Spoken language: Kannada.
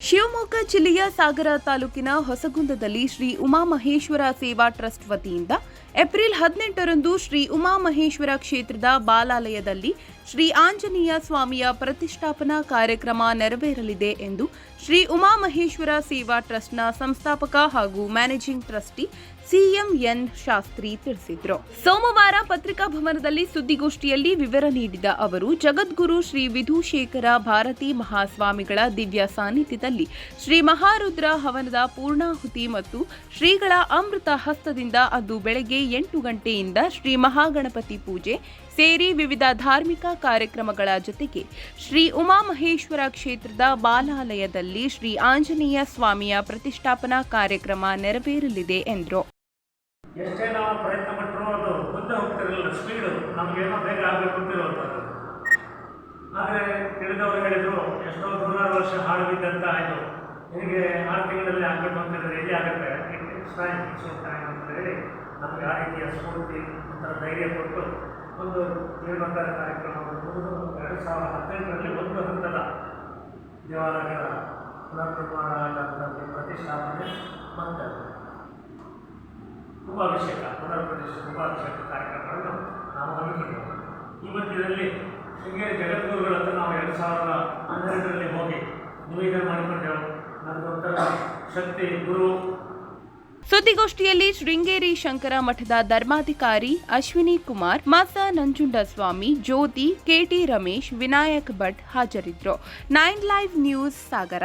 ಶಿವಮೊಗ್ಗ ಜಿಲ್ಲೆಯ ಸಾಗರ ತಾಲೂಕಿನ ಹೊಸಗುಂದದಲ್ಲಿ ಶ್ರೀ ಉಮಾಮಹೇಶ್ವರ ಸೇವಾ ಟ್ರಸ್ಟ್ ವತಿಯಿಂದ ಏಪ್ರಿಲ್ ಹದಿನೆಂಟರಂದು ಶ್ರೀ ಉಮಾಮಹೇಶ್ವರ ಕ್ಷೇತ್ರದ ಬಾಲಾಲಯದಲ್ಲಿ ಶ್ರೀ ಆಂಜನೇಯ ಸ್ವಾಮಿಯ ಪ್ರತಿಷ್ಠಾಪನಾ ಕಾರ್ಯಕ್ರಮ ನೆರವೇರಲಿದೆ ಎಂದು ಶ್ರೀ ಉಮಾಮಹೇಶ್ವರ ಸೇವಾ ಟ್ರಸ್ಟ್ನ ಸಂಸ್ಥಾಪಕ ಹಾಗೂ ಮ್ಯಾನೇಜಿಂಗ್ ಟ್ರಸ್ಟಿ ಸಿಎಂಎನ್ ಶಾಸ್ತ್ರಿ ತಿಳಿಸಿದರು. ಸೋಮವಾರ ಪತ್ರಿಕಾ ಭವನದಲ್ಲಿ ಸುದ್ದಿಗೋಷ್ಠಿಯಲ್ಲಿ ವಿವರ ನೀಡಿದ ಅವರು, ಜಗದ್ಗುರು ಶ್ರೀ ವಿಧುಶೇಖರ ಭಾರತಿ ಮಹಾಸ್ವಾಮಿಗಳ ದಿವ್ಯ ಸಾನ್ನಿಧ್ಯದಲ್ಲಿ ಶ್ರೀ ಮಹಾರುದ್ರ ಹವನದ ಪೂರ್ಣಾಹುತಿ ಮತ್ತು ಶ್ರೀಗಳ ಅಮೃತ ಹಸ್ತದಿಂದ ಅದು ಬೆಳಗ್ಗೆ ಎಂಟು ಗಂಟೆಯಿಂದ ಶ್ರೀ ಮಹಾಗಣಪತಿ ಪೂಜೆ ಸೇರಿ ವಿವಿಧ ಧಾರ್ಮಿಕ ಕಾರ್ಯಕ್ರಮಗಳ ಜೊತೆಗೆ ಶ್ರೀ ಉಮಾಮಹೇಶ್ವರ ಕ್ಷೇತ್ರದ ಬಾಲಾಲಯದಲ್ಲಿ ಶ್ರೀ ಆಂಜನೇಯ ಸ್ವಾಮಿಯ ಪ್ರತಿಷ್ಠಾಪನಾ ಕಾರ್ಯಕ್ರಮ ನೆರವೇರಲಿದೆ ಎಂದರು. ಎಷ್ಟೇ ನಾವು ಪ್ರಯತ್ನ ಅದು ಬೇಗ ಆಗಬೇಕು ಆದರೆ ತಿಳಿದವರು ಹೇಳಿದರು, ಎಷ್ಟೋ ನೂರಾರು ವರ್ಷ ಹಾಳು ಬಿದ್ದಂತ ಇದು ನಿನಗೆ ಆರು ತಿಂಗಳಲ್ಲಿ ಆಗಬೇಕು ಅಂತಂದರೆ ಎಲ್ಲಿ ಆಗುತ್ತೆ? ಟೈಮ್ ಅಂತ ಹೇಳಿ ನಮಗೆ ಆ ರೀತಿಯ ಸ್ಫೂರ್ತಿ ಒಂಥರ ಧೈರ್ಯ ಕೊಟ್ಟು ಒಂದು ಜೀರ್ಣೋದ್ಧಾರ ಕಾರ್ಯಕ್ರಮವನ್ನು ಎರಡು ಸಾವಿರದ ಹದಿನೆಂಟರಲ್ಲಿ ಒಂದು ಹಂತದ ದೇವಾಲಯಗಳ ಪುನರ್ನಿರ್ಮಾಣ ಆದಂಥ ಪ್ರತಿಷ್ಠಾಪನೆ ಮತ್ತು ಕುಂಭಾಭಿಷೇಕ ಪುನರ್ಪ್ರದೇಶ ಕುಂಭಾಭಿಷೇಕ ಕಾರ್ಯಕ್ರಮಗಳನ್ನು ನಾವು ಹಮ್ಮಿಕೊಂಡಿದ್ದೇವೆ. ಈ ಮಧ್ಯದಲ್ಲಿ ಶೃಂಗೇರಿ ಜಗದ್ಗುರುಗಳ ನಾವು ಎರಡು ಸಾವಿರದ ಹನ್ನೆರಡರಲ್ಲಿ ಹೋಗಿ ನಿವೇದನೆ ಮಾಡಿಕೊಂಡೆವು. ನನಗೊಂಥರ ಶಕ್ತಿ, ಗುರು ಸುದ್ದಿಗೋಷ್ಠಿಯಲ್ಲಿ ಶೃಂಗೇರಿ ಶಂಕರ ಮಠದ ಧರ್ಮಾಧಿಕಾರಿ ಅಶ್ವಿನಿ ಕುಮಾರ್, ಮಾಸ ನಂಜುಂಡಸ್ವಾಮಿ, ಜ್ಯೋತಿ ಕೆಟಿ ರಮೇಶ್, ವಿನಾಯಕ್ ಭಟ್ ಹಾಜರಿದ್ದರು. Nine live news Sagara.